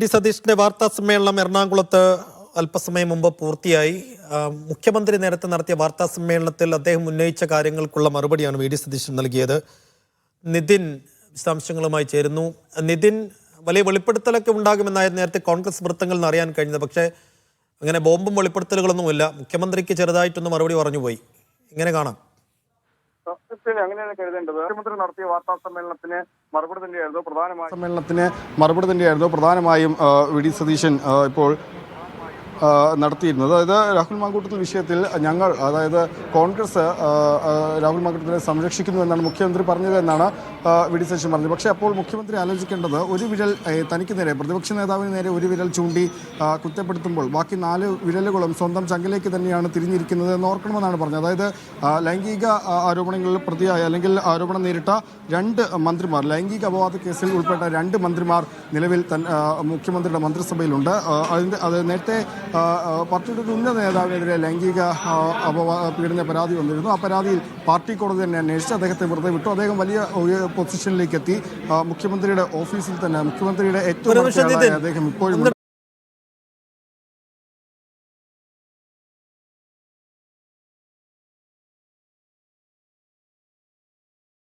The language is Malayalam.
ഡി സതീഷിന്റെ വാർത്താ സമ്മേളനം എറണാകുളത്ത് അല്പസമയം മുമ്പ് പൂർത്തിയായി. മുഖ്യമന്ത്രി നേരത്തെ നടത്തിയ വാർത്താ സമ്മേളനത്തിൽ അദ്ദേഹം ഉന്നയിച്ച കാര്യങ്ങൾക്കുള്ള മറുപടിയാണ് വി ഡി സതീശൻ നൽകിയത്. നിതിൻ വിശദാംശങ്ങളുമായി ചേരുന്നു. നിതിൻ വലിയ വെളിപ്പെടുത്തലൊക്കെ ഉണ്ടാകുമെന്നായിരുന്നു നേരത്തെ കോൺഗ്രസ് വൃത്തങ്ങളിൽ നിന്ന് അറിയാൻ കഴിഞ്ഞത്. പക്ഷേ അങ്ങനെ ബോംബും വെളിപ്പെടുത്തലുകളൊന്നുമില്ല. മുഖ്യമന്ത്രിക്ക് ചെറുതായിട്ടൊന്ന് മറുപടി പറഞ്ഞുപോയി. ഇങ്ങനെ കാണാം. സത്യത്തിൽ അങ്ങനെയാണ് കരുതേണ്ടത്? മുഖ്യമന്ത്രി നടത്തിയ വാർത്താ സമ്മേളനത്തിന് മറുപടി തന്നെയായിരുന്നു പ്രധാനമായും സമ്മേളനത്തിന് മറുപടി തന്നെയായിരുന്നു പ്രധാനമായും വി. ഡി. സതീശൻ ഇപ്പോൾ നടത്തിയിരുന്നത്. അതായത് രാഹുൽ മാങ്കൂട്ടത്തിൽ വിഷയത്തിൽ ഞങ്ങൾ അതായത് കോൺഗ്രസ് രാഹുൽ മാങ്കൂട്ടത്തിനെ സംരക്ഷിക്കുന്നു എന്നാണ് മുഖ്യമന്ത്രി പറഞ്ഞത് എന്നാണ് വി ഡി സതീശൻ പറഞ്ഞു. പക്ഷേ അപ്പോൾ മുഖ്യമന്ത്രി ആലോചിക്കേണ്ടത് ഒരു വിരൽ തനിക്ക് നേരെ പ്രതിപക്ഷ നേതാവിന് നേരെ ഒരു വിരൽ ചൂണ്ടി കുറ്റപ്പെടുത്തുമ്പോൾ ബാക്കി നാല് വിരലുകളും സ്വന്തം ചങ്കിലേക്ക് തന്നെയാണ് തിരിഞ്ഞിരിക്കുന്നത് എന്ന് ഓർക്കണമെന്നാണ് പറഞ്ഞത്. അതായത് ലൈംഗിക ആരോപണങ്ങളിൽ പ്രതിയായ അല്ലെങ്കിൽ ആരോപണം നേരിട്ട രണ്ട് മന്ത്രിമാർ ലൈംഗിക അപവാദ കേസിൽ ഉൾപ്പെട്ട രണ്ട് മന്ത്രിമാർ നിലവിൽ തൻ മുഖ്യമന്ത്രിയുടെ മന്ത്രിസഭയിലുണ്ട്. അതിന്റെ അത് നേരത്തെ പാർട്ടിയുടെ ഒരു ഉന്നത നേതാവിനെതിരെ ലൈംഗിക അപവാ പീഡന പരാതി വന്നിരുന്നു. ആ പരാതിയിൽ പാർട്ടി കോടതി തന്നെ അന്വേഷിച്ച് അദ്ദേഹത്തെ വെറുതെ വിട്ടു. അദ്ദേഹം വലിയ പൊസിഷനിലേക്ക് എത്തി. മുഖ്യമന്ത്രിയുടെ ഓഫീസിൽ തന്നെ മുഖ്യമന്ത്രിയുടെ ഏറ്റവും അദ്ദേഹം ഇപ്പോഴും